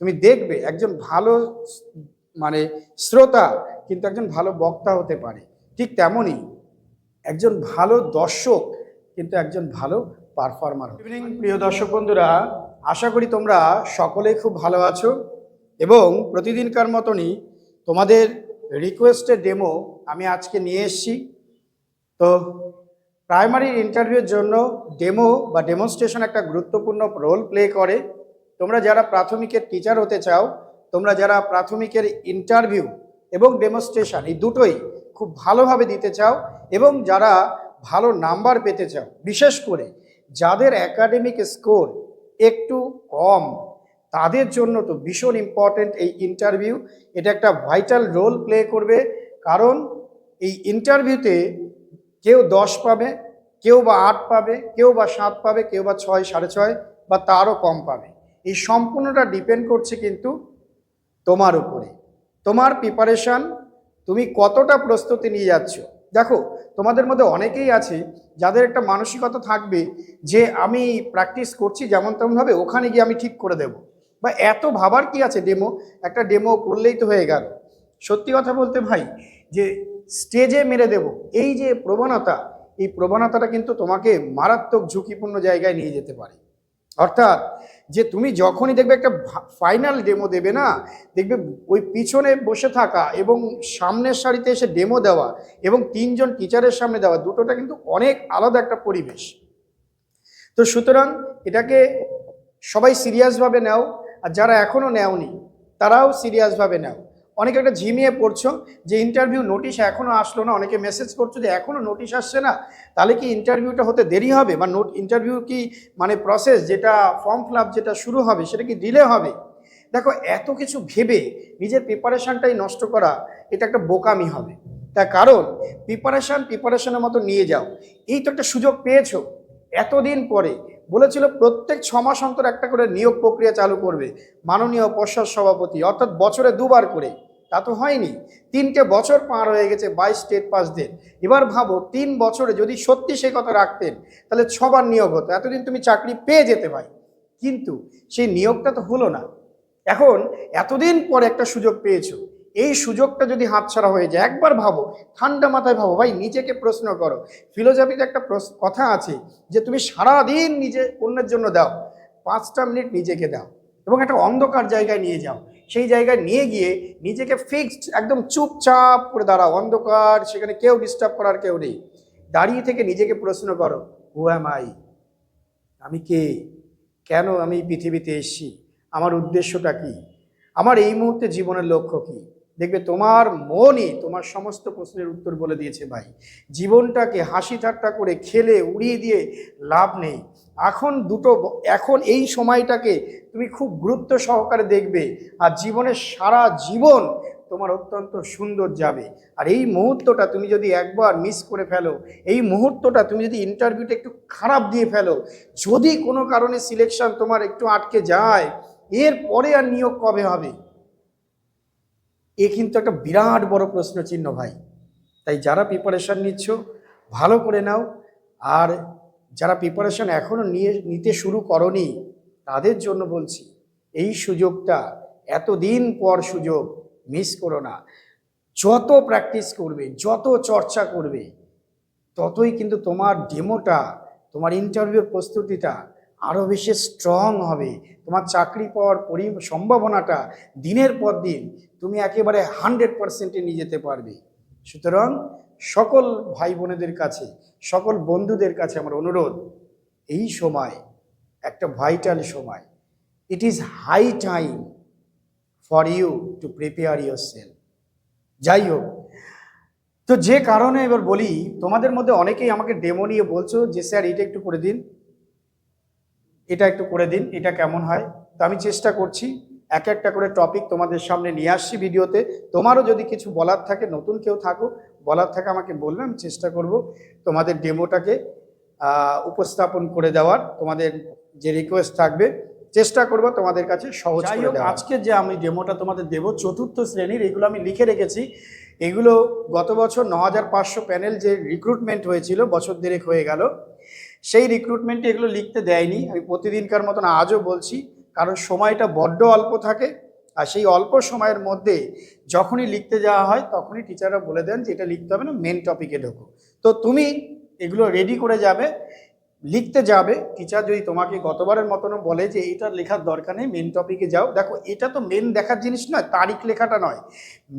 তুমি দেখবে একজন ভালো মানে শ্রোতা কিন্তু একজন ভালো বক্তা হতে পারে। ঠিক তেমনই একজন ভালো দর্শক কিন্তু একজন ভালো পারফর্মার ইভিনিং প্রিয় দর্শক বন্ধুরা, আশা করি তোমরা সকলেই খুব ভালো আছো এবং প্রতিদিনকার মতনই তোমাদের রিকোয়েস্টের ডেমো আমি আজকে নিয়ে এসেছি। তো প্রাইমারি ইন্টারভিউর জন্য ডেমো বা ডেমনস্ট্রেশন একটা গুরুত্বপূর্ণ রোল প্লে করে। তোমরা যারা প্রাথমিকের টিচার হতে চাও, তোমরা যারা প্রাথমিকের ইন্টারভিউ এবং ডেমনস্ট্রেশন এই দুটোই খুব ভালোভাবে দিতে চাও এবং যারা ভালো নাম্বার পেতে চাও, বিশেষ করে যাদের একাডেমিক স্কোর একটু কম, তাদের জন্য তো ভীষণ ইম্পর্টেন্ট এই ইন্টারভিউ এটা একটা ভাইটাল রোল প্লে করবে, কারণ এই ইন্টারভিউতে কেউ দশ পাবে, কেউ বা আট পাবে, কেউ বা সাত পাবে, কেউ বা ছয়, সাড়ে ছয় বা তারও কম পাবে। এই সম্পূর্ণটা ডিপেন্ড করছে কিন্তু তোমার উপরে। তোমার প্রিপারেশান তুমি কতটা প্রস্তুতি নিয়ে যাচ্ছ। দেখো, তোমাদের মধ্যে অনেকেই আছে যাদের একটা মানসিকতা থাকবে যে আমি প্র্যাকটিস করছি যেমন তেমনভাবে ওখানে গিয়ে আমি ঠিক করে দেব। বা এত ভাবার কি আছে ডেমো একটা ডেমো করলেই তো হয়ে গেল। সত্যি কথা বলতে ভাই, যে স্টেজে মেরে দেব। এই যে প্রবণতা, এই প্রবণতাটা কিন্তু তোমাকে মারাত্মক ঝুঁকিপূর্ণ জায়গায় নিয়ে যেতে পারে। অর্থাৎ যে তুমি যখনই দেখবে একটা ফাইনাল ডেমো দেবে না, দেখবে ওই পিছনে বসে থাকা এবং সামনের সারিতে এসে ডেমো দেওয়া এবং তিনজন টিচারের সামনে দেওয়া দুটোটা কিন্তু অনেক আলাদা একটা পরিবেশ। তো সুতরাং এটাকে সবাই সিরিয়াসভাবে নাও, আর যারা এখনও নেওনি, তারাও সিরিয়াসভাবে নাও। অনেকে একটা ঝিমিয়ে পড়ছো, যে ইন্টারভিউ নোটিশ এখনও আসলো না, অনেকে মেসেজ করছ যে এখনও নোটিশ আসছে না, তাহলে কি ইন্টারভিউটা হতে দেরি হবে? বা নোট ইন্টারভিউ কি মানে প্রসেস যেটা ফর্ম ফিল যেটা শুরু হবে, সেটা কি ডিলে হবে? দেখো, এত কিছু ভেবে নিজের প্রিপারেশানটাই নষ্ট করা, এটা একটা বোকামি হবে। তার কারণ প্রিপারেশান প্রিপারেশনের মতো নিয়ে যাও। এই তো একটা সুযোগ পেয়েছ। এতদিন পরে বলেছিল প্রত্যেক ছ মাস অন্তর একটা করে নিয়োগ প্রক্রিয়া চালু করবে, মাননীয় পশ্চাৎ সভাপতি, অর্থাৎ বছরে দুবার করে। তা তো হয়নি। তিনটে বছর পার হয়ে গেছে বাইশ স্টেট পাস পাসদের এবার ভাবো, তিন বছরে যদি সত্যি সে কথা রাখতেন, তাহলে ছবার নিয়োগ হতো। এতদিন তুমি চাকরি পেয়ে যেতে ভাই কিন্তু সেই নিয়োগটা তো হলো না। এখন এতদিন পরে একটা সুযোগ পেয়েছ। এই সুযোগটা যদি হাতছাড়া হয়ে যায়, একবার ভাবো, ঠান্ডা মাথায় ভাবো, ভাই নিজেকে প্রশ্ন করো। ফিলোজফিতে একটা কথা আছে যে তুমি সারাদিন নিজে অন্যের জন্য দাও, পাঁচটা মিনিট নিজেকে দাও এবং একটা অন্ধকার জায়গায় নিয়ে যাও। সেই জায়গায় নিয়ে গিয়ে নিজেকে ফিক্সড একদম চুপচাপ করে দাঁড়াও, অন্ধকার, সেখানে কেউ ডিস্টার্ব করার কেউ নেই। দাঁড়িয়ে থেকে নিজেকে প্রশ্ন করো হু অ্যাম আই আমি কে? কেন আমি পৃথিবীতে এসেছি? আমার উদ্দেশ্যটা কি? আমার এই মুহূর্তে জীবনের লক্ষ্য কি? দেখবে তোমার মনই তোমার সমস্ত প্রশ্নের উত্তর বলে দিয়েছে ভাই। জীবনটাকে হাসি ঠাট্টা করে খেলে উড়িয়ে দিয়ে লাভ নেই। এখন দুটো এখন এই সময়টাকে তুমি খুব গুরুত্ব সহকারে দেখবে আর জীবনের সারা জীবন তোমার অত্যন্ত সুন্দর যাবে। আর এই মুহূর্তটা তুমি যদি একবার মিস করে ফেলো, এই মুহূর্তটা তুমি যদি ইন্টারভিউটা একটু খারাপ দিয়ে ফেলো, যদি কোনো কারণে সিলেকশন তোমার একটু আটকে যায় এর পরে আর নিয়োগ কবে হবে? এ কিন্তু একটা বিরাট বড় প্রশ্ন চিহ্ন ভাই। তাই যারা প্রিপারেশান নিচ্ছ, ভালো করে নাও। আর যারা প্রিপারেশান এখনও নিয়ে, নিতে শুরু করনি, তাদের জন্য বলছি, এই সুযোগটা এতদিন পর সুযোগ মিস করো না। যত প্র্যাকটিস করবে, যত চর্চা করবে, ততই কিন্তু তোমার ডেমোটা তোমার ইন্টারভিউর প্রস্তুতিটা আরও বেশি স্ট্রং হবে। তোমার চাকরি পাওয়ার পরি সম্ভাবনাটা দিনের পর দিন তুমি একেবারে হান্ড্রেড পার্সেন্টে নিয়ে যেতে পারবে। সুতরাং সকল ভাই বোনেদের কাছে, সকল বন্ধুদের কাছে আমার অনুরোধ, এই সময়, একটা ভাইটাল সময় it is high time for you to prepare your self যাই হোক, তো যে কারণে এবার বলি, তোমাদের মধ্যে অনেকেই আমাকে ডেমো নিয়ে বলছো যে, স্যার এটা একটু করে দিন। এটা একটু করে দিন এটা কেমন হয়? তো আমি চেষ্টা করছি এক একটা করে টপিক তোমাদের সামনে নিয়ে আসছি ভিডিওতে। তোমারও যদি কিছু বলার থাকে নতুন কেউ থাকো বলার থাকে আমাকে বলবে আমি চেষ্টা করব তোমাদের ডেমোটাকে উপস্থাপন করে দেওয়ার। তোমাদের যে রিকোয়েস্ট থাকবে চেষ্টা করব তোমাদের কাছে সহজ যাই হোক আজকে যে আমি ডেমোটা তোমাদের দেব চতুর্থ শ্রেণির এগুলো আমি লিখে রেখেছি। এগুলো গত বছর ন হাজার পাঁচশো প্যানেল যে রিক্রুটমেন্ট হয়েছিল বছর দেড়েক হয়ে গেল। সেই রিক্রুটমেন্টে এগুলো লিখতে দেয়নি। আমি প্রতিদিনকার মতন আজও বলছি, কারণ সময়টা বড্ড অল্প থাকে আর সেই অল্প সময়ের মধ্যে যখনই লিখতে যাওয়া হয়, তখনই টিচাররা বলে দেন যে এটা লিখতে হবে না মেন টপিকে ঢোকো। তো তুমি এগুলো রেডি করে যাবে, লিখতে যাবে। টিচার যদি তোমাকে গতবারের মতন বলে যে এটা লেখার দরকার নেই মেন টপিকে যাও। দেখো, এটা তো মেন দেখার জিনিস নয়, তারিখ লেখাটা নয়।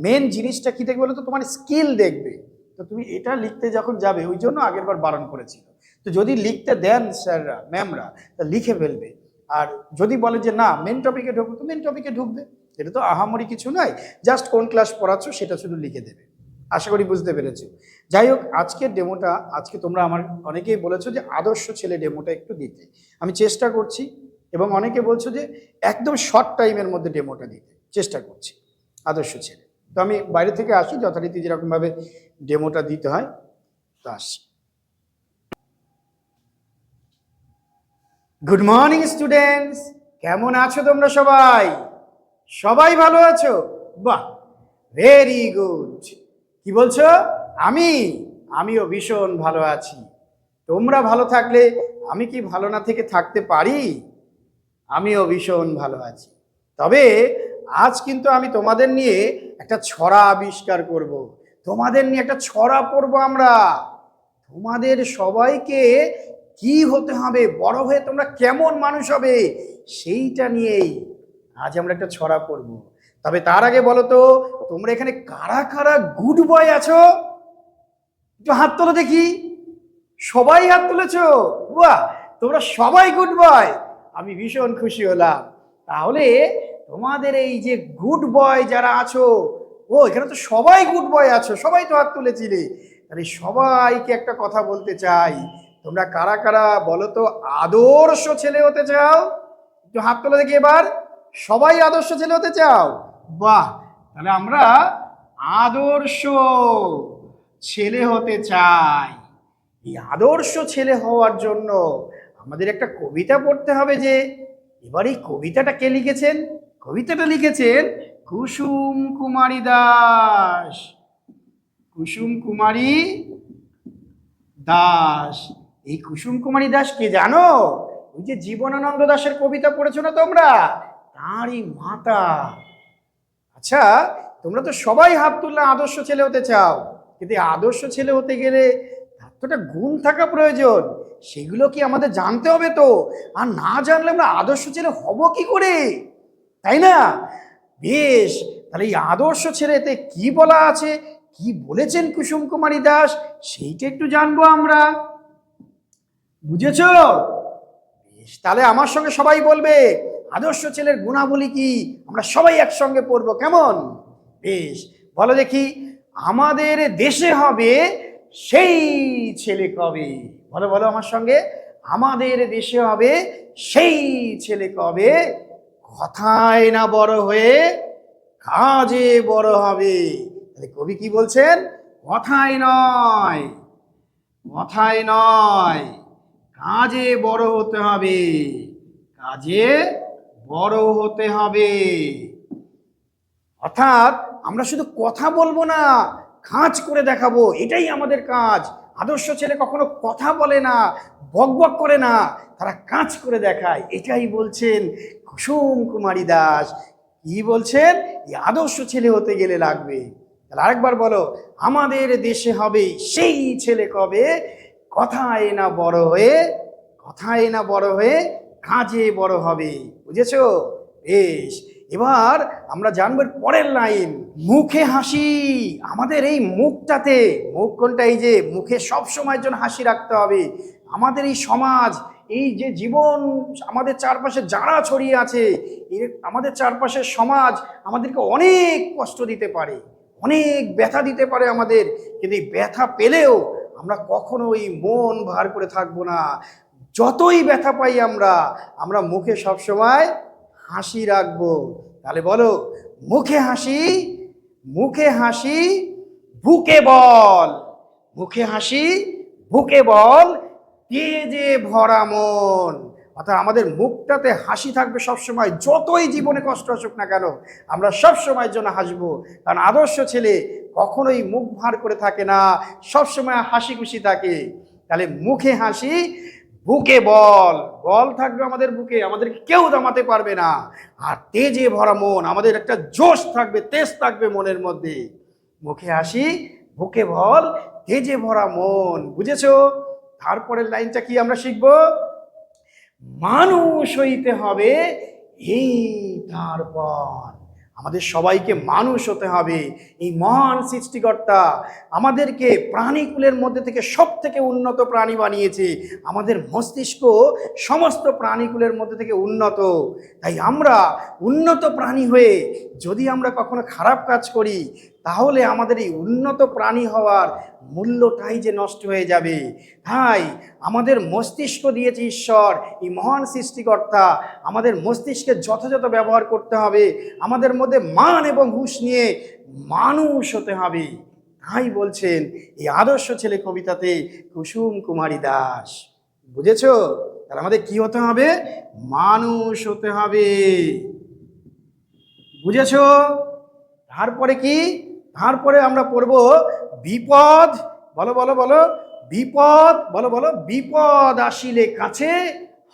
মেন জিনিসটা কী দেখবে বলে তো তোমার স্কিল দেখবে। তো তুমি এটা লিখতে যখন যাবে, ওই জন্য আগেরবার বারণ করেছিল। তো যদি লিখতে দেন স্যাররা, ম্যামরা, তা লিখে ফেলবে। আর যদি বলে যে না মেন টপিকে ঢুকবে, তো মেন টপিকে ঢুকবে। এটা তো আহামরি কিছু নয় জাস্ট কোন ক্লাস পড়াচ্ছ সেটা শুধু লিখে দেবে। আশা করি বুঝতে পেরেছ। যাই হোক, আজকের ডেমোটা আজকে তোমরা আমার অনেকেই বলেছ যে আদর্শ ছেলে ডেমোটা একটু দিতে। আমি চেষ্টা করছি এবং অনেকে বলছো যে একদম শর্ট টাইমের মধ্যে ডেমোটা দিতে। চেষ্টা করছি, আদর্শ ছেলে। তো আমি বাইরে থেকে আসি, যথারীতি যেরকমভাবে ডেমোটা দিতে হয়, তো আসছি। গুড মর্নিং স্টুডেন্টস কেমন আছো তোমরা সবাই? সবাই ভালো আছো? বাহ ভেরি গুড কি বলছো? আমি, আমিও ভীষণ ভালো আছি। তোমরা ভালো থাকলে আমি কি ভালো না থেকে থাকতে পারি? আমিও ভীষণ ভালো আছি। তবে আজ কিন্তু আমি তোমাদের নিয়ে একটা ছড়া আবিষ্কার করব। তোমাদের নিয়ে একটা ছড়া পড়ব আমরা। তোমাদের সবাইকে কি হতে হবে? বড় হয়ে তোমরা কেমন মানুষ হবে? সেইটা নিয়েই আজ আমরা একটা ছড়া পড়ব তবে তার আগে বলো তো, তোমরা এখানে কারা কারা গুড বয় আছো? একটু হাত তোলো দেখি। সবাই হাত তুলেছো? বাহ! তোমরা সবাই গুড বয় আমি ভীষণ খুশি হলাম। তাহলে তোমাদের এই যে গুড বয় যারা আছো, ও, এখানে তো সবাই গুড বয় আছো, সবাই তো হাত তুলেছিলে। তাহলে সবাইকে একটা কথা বলতে চাই। তোমরা কারা কারা বলো তো আদর্শ ছেলে হতে চাও? একটু হাত তোলো দেখি এবার। সবাই আদর্শ ছেলে হতে চাও? বাহ, তাহলে আমরা আদর্শ ছেলে হতে চাই। এই আদর্শ ছেলে হওয়ার জন্য আমাদের একটা কবিতা পড়তে হবে যে, এবার এই কবিতাটা কে লিখেছেন? কবিতাটা লিখেছেন কুসুম কুমারী দাস। কুসুম কুমারী দাস। এই কুসুম কুমারী দাস কে জানো? ওই যে জীবনানন্দ দাশের কবিতা পড়েছো না তোমরা? তাঁরই মাতা। আচ্ছা তোমরা তো সবাই হাত তুললে আদর্শ ছেলে হতে চাও। কিন্তু আদর্শ ছেলে হতে গেলে এতটা গুণ থাকা প্রয়োজন। সেগুলো কি আমাদের জানতে হবে তো? আর না জানলে আমরা আদর্শ ছেলে হব কি করে? তাই না? বেশ, তাহলে এই আদর্শ ছেলেতে কি বলা আছে? কি বলেছেন কুসুম কুমারী দাস? সেইটা একটু জানব আমরা। বুঝেছ? বেশ, তাহলে আমার সঙ্গে সবাই বলবে, আদর্শ ছেলের গুণাবলী কি? আমরা সবাই একসঙ্গে পড়ব, কেমন? বেশ, বলো দেখি, আমাদের দেশে হবে সেই ছেলে কবে? বলো বলো আমার সঙ্গে, আমাদের দেশে হবে সেই ছেলে কবে? কথায় না বড় হয়ে কাজে বড় হবে। তাহলে কবি কি বলছেন? কথায় নয় কথায় নয়। কাজে বড় হতে হবে। কাজে বড় হতে হবে। অর্থাৎ আমরা শুধু কথা বলব না কাজ করে দেখাবো। এটাই আমাদের কাজ। আদর্শ ছেলে কখনো কথা বলে না, বক বক করে না, তারা কাজ করে দেখায়। এটাই বলছেন কুসুম কুমারী দাস। কি বলছেন? এই আদর্শ ছেলে হতে গেলে লাগবে। তাহলে আরেকবার বলো, আমাদের দেশে হবে সেই ছেলে কবে? কথায় না বড় হয়ে, কথায় না বড় হয়ে কাজে বড় হবে। বুঝেছ? বেশ। এবার আমরা জানব পরের লাইন, মুখে হাসি। আমাদের এই মুখটাতে, মুখ কোনটা? এই যে মুখে সব সময়ের জন্য হাসি রাখতে হবে। আমাদের এই সমাজ, এই যে জীবন, আমাদের চারপাশে যারা ছড়িয়ে আছে আমাদের চারপাশের সমাজ আমাদেরকে অনেক কষ্ট দিতে পারে, অনেক ব্যথা দিতে পারে আমাদের। কিন্তু এই ব্যথা পেলেও আমরা কখনোই মন ভার করে থাকব না। যতই ব্যথা পাই আমরা আমরা মুখে সবসময় হাসি রাখব। তাহলে বলো, মুখে হাসি মুখে হাসি, বুকে বল। মুখে হাসি, বুকে বল, তেজে ভরা মন। অর্থাৎ আমাদের মুখটাতে হাসি থাকবে সবসময়, যতই জীবনে কষ্ট আসুক না কেন, আমরা সব সময়ের জন্য হাসবো। কারণ আদর্শ ছেলে কখনোই মুখ ভার করে থাকে না, সবসময় হাসি খুশি থাকে। তাহলে মুখে হাসি, বুকে বল। বল থাকবে আমাদের বুকে, আমাদেরকে কেউ দামাতে পারবে না। আর তেজে ভরা মন, আমাদের একটা জোশ থাকবে, তেজ থাকবে মনের মধ্যে। মুখে হাসি, বুকে বল, তেজে ভরা মন, বুঝেছ? তারপরের লাইনটা কি আমরা শিখব? মানুষ হইতে হবে এই তারপর। আমাদের সবাইকে মানুষ হতে হবে। এই মহান সৃষ্টিকর্তা আমাদেরকে প্রাণীকুলের মধ্যে থেকে সব থেকে উন্নত প্রাণী বানিয়েছে। আমাদের মস্তিষ্ক সমস্ত প্রাণীকুলের মধ্যে থেকে উন্নত। তাই আমরা উন্নত প্রাণী হয়ে যদি আমরা কখনো খারাপ কাজ করি, তাহলে আমাদের এই উন্নত প্রাণী হওয়ার মূল্যটাই যে নষ্ট হয়ে যাবে। তাই আমাদের মস্তিষ্ক দিয়েছে ঈশ্বর, এই মহান সৃষ্টিকর্তা, আমাদের মস্তিষ্কের যথাযথ ব্যবহার করতে হবে, আমাদের মধ্যে মান এবং হুঁশ নিয়ে মানুষ হতে হবে। তাই বলছেন এই আদর্শ ছেলে কবিতাতে কুসুম কুমারী দাস। বুঝেছ? তাহলে আমাদের কি হতে হবে? মানুষ হতে হবে। বুঝেছ? তারপরে কি? তারপরে আমরা পড়ব বিপদ, বলো বলো বলো, বিপদ, বলো বলো, বিপদ আসিলে কাছে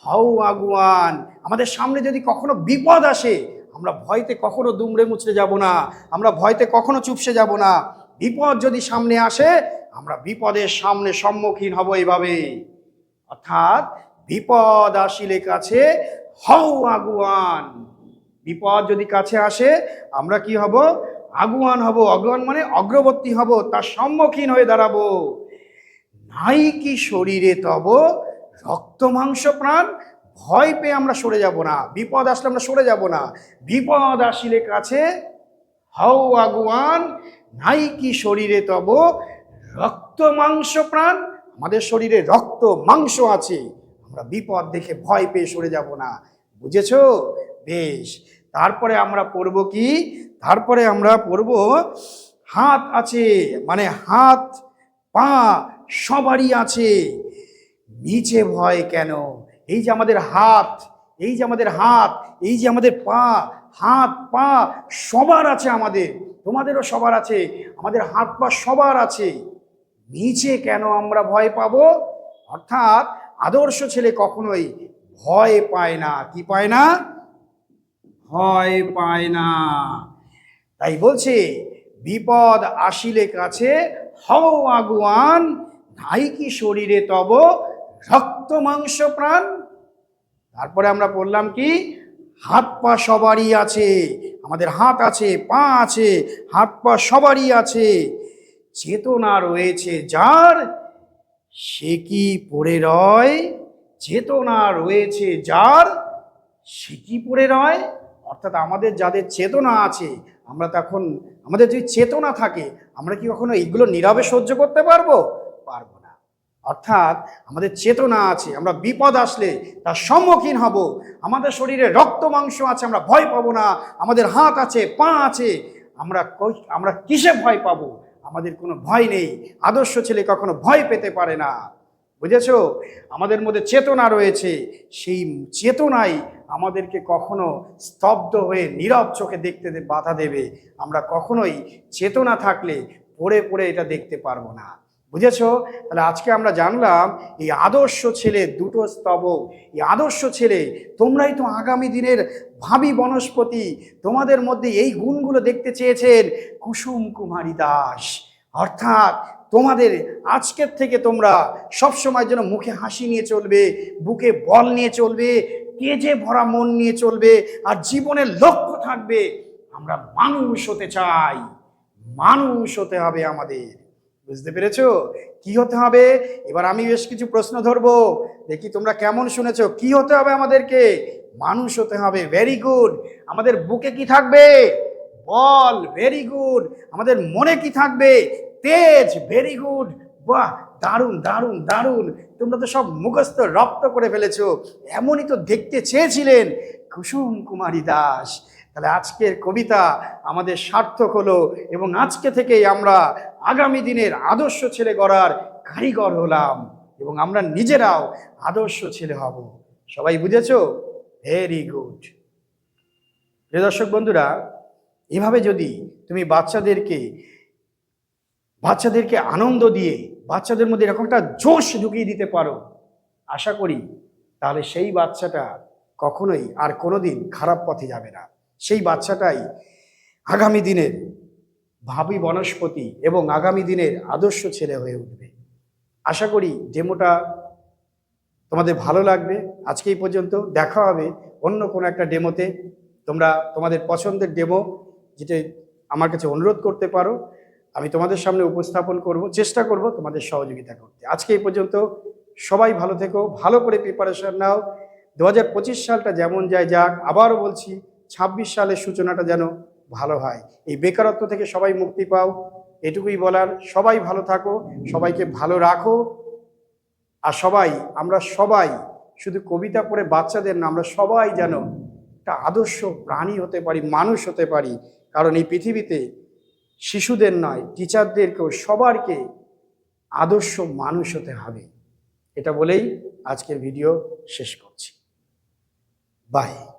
হও আগুয়ান। আমাদের সামনে যদি কখনো বিপদ আসে, আমরা ভয়তে কখনো দুমড়ে মুচড়ে যাব না, আমরা ভয়তে কখনো চুপসে যাব না। বিপদ যদি সামনে আসে, আমরা বিপদের সামনে সম্মুখীন হব এইভাবে অর্থাৎ বিপদ আসিলে কাছে হও আগুয়ান। বিপদ যদি কাছে আসে, আমরা কি হব? আগুয়ান হব। অগ্রণ মানে অগ্রবর্তী হব, তার সম্মুখীন হয়ে দাঁড়াবো। নাই কি শরীরে তব রক্ত মাংস প্রাণ? ভয় পেয়ে আমরা সরে যাব না। বিপদ আসলে আমরা সরে যাব না। বিপদ আসিলে কাছে হও আগুয়ান। নাই কি শরীরে তব রক্ত মাংস প্রাণ? আমাদের শরীরে রক্ত মাংস আছে। আমরা বিপদ দেখে ভয় পেয়ে সরে যাব না। বুঝেছ? বেশ তারপরে আমরা পড়ব কি? তারপরে আমরা পড়ব হাত আছে মানে হাত, পা সবারই আছে। নিচে ভয় কেন? এই যে আমাদের হাত, এই যে আমাদের হাত, এই যে আমাদের পা, হাত, পা সবার আছে আমাদের। তোমাদেরও সবার আছে, আমাদের হাত, পা সবার আছে। নিচে কেন আমরা ভয় পাব? অর্থাৎ আদর্শ ছেলে কখনোই ভয় পায় না। কি পায় না? ভয় পায় না। তাই বলছে, বিপদ আসিলে কাছে হও আগুয়ান, নাই কি শরীরে তব রক্ত মাংস প্রাণ। তারপরে আমরা বললাম কি, হাত পা সবারই আছে, আমাদের হাত আছে, পা আছে, হাত পা সবারই আছে। চেতনা রয়েছে যার, সে কি পড়ে রয়? চেতনা রয়েছে যার, সে কি পড়ে রয়? অর্থাৎ আমাদের যাদের চেতনা আছে, আমরা তখন, আমাদের যদি চেতনা থাকে, আমরা কি কখনো এইগুলো নীরবে সহ্য করতে পারব? পারব না। অর্থাৎ আমাদের চেতনা আছে, আমরা বিপদ আসলে তার সম্মুখীন হব। আমাদের শরীরে রক্ত মাংস আছে, আমরা ভয় পাবো না। আমাদের হাত আছে, পা আছে, আমরা আমরা কিসে ভয় পাবো? আমাদের কোনো ভয় নেই। আদর্শ ছেলে কখনো ভয় পেতে পারে না। বুঝেছ? আমাদের মধ্যে চেতনা রয়েছে। সেই চেতনাই আমাদেরকে কখনো স্তব্ধ হয়ে নীরব চোখে দেখতে বাধা দেবে। আমরা কখনোই চেতনা থাকলে পড়ে পড়ে এটা দেখতে পারব না। বুঝেছ? তাহলে আজকে আমরা জানলাম, এই আদর্শ ছেলে দুটো স্তবক। এই আদর্শ ছেলে, তোমরাই তো আগামী দিনের ভাবি বনস্পতি। তোমাদের মধ্যে এই গুণগুলো দেখতে চেয়েছেন কুসুম কুমারী দাস। অর্থাৎ তোমাদের আজকের থেকে তোমরা সবসময় যেন মুখে হাসি নিয়ে চলবে, বুকে বল নিয়ে চলবে তেজে ভরা মন নিয়ে চলবে আর জীবনের লক্ষ্য থাকবে, আমরা মানুষ হতে চাই, মানুষ হতে হবে আমাদের। বুঝতে পেরেছ? কি হতে হবে? এবার আমি বেশ কিছু প্রশ্ন ধরবো। দেখি তোমরা কেমন শুনেছো? কি হতে হবে আমাদেরকে? মানুষ হতে হবে ভেরি গুড আমাদের বুকে কি থাকবে? বল ভেরি গুড আমাদের মনে কি থাকবে? তেজ ভেরি গুড বাহ, দারুণ দারুণ দারুণ। তোমরা তো সব মুখস্থ, রপ্ত করে ফেলেছো। এমনই তো দেখতে চেয়েছিলেন কুসুম কুমারী দাস। তাহলে আজকের কবিতা আমাদের সার্থক হলো এবং আজকে থেকেই আমরা আগামী দিনের আদর্শ ছেলে গড়ার কারিগর হলাম এবং আমরা নিজেরাও আদর্শ ছেলে হব। সবাই বুঝেছ? ভেরি গুড প্রিয় দর্শক বন্ধুরা, এভাবে যদি তুমি বাচ্চাদেরকে বাচ্চাদেরকে আনন্দ দিয়ে, বাচ্চাদের মধ্যে এরকম একটা জোশ ঢুকিয়ে দিতে পারো। আশা করি তাহলে সেই বাচ্চাটা কখনোই আর কোনোদিন খারাপ পথে যাবে না। সেই বাচ্চাটাই আগামী দিনের ভাবি বনস্পতি এবং আগামী দিনের আদর্শ ছেলে হয়ে উঠবে। আশা করি ডেমোটা তোমাদের ভালো লাগবে। আজকে এই পর্যন্ত দেখা হবে অন্য কোনো একটা ডেমোতে। তোমরা তোমাদের পছন্দের ডেমো যেটা আমার কাছে অনুরোধ করতে পারো। আমি তোমাদের সামনে উপস্থাপন করব, চেষ্টা করব তোমাদের সহযোগিতা করতে। আজকে এই পর্যন্ত সবাই ভালো থেকো, ভালো করে প্রিপারেশন নাও। দু হাজার পঁচিশ সালটা যেমন যায় যাক, আবারও বলছি, ছাব্বিশ সালের সূচনাটা যেন ভালো হয়। এই বেকারত্ব থেকে সবাই মুক্তি পাও, এটুকুই বলার। সবাই ভালো থাকো, সবাইকে ভালো রাখো। আর সবাই, আমরা সবাই, শুধু কবিতা পড়ে বাচ্চাদের না, আমরা সবাই যেন একটা আদর্শ প্রাণী হতে পারি, মানুষ হতে পারি। কারণ এই পৃথিবীতে শিশুদের নয় টিচারদেরকেও সবারকে আদর্শ মানুষ হতে হবে। এটা বলেই আজকের ভিডিও শেষ করছি। বাই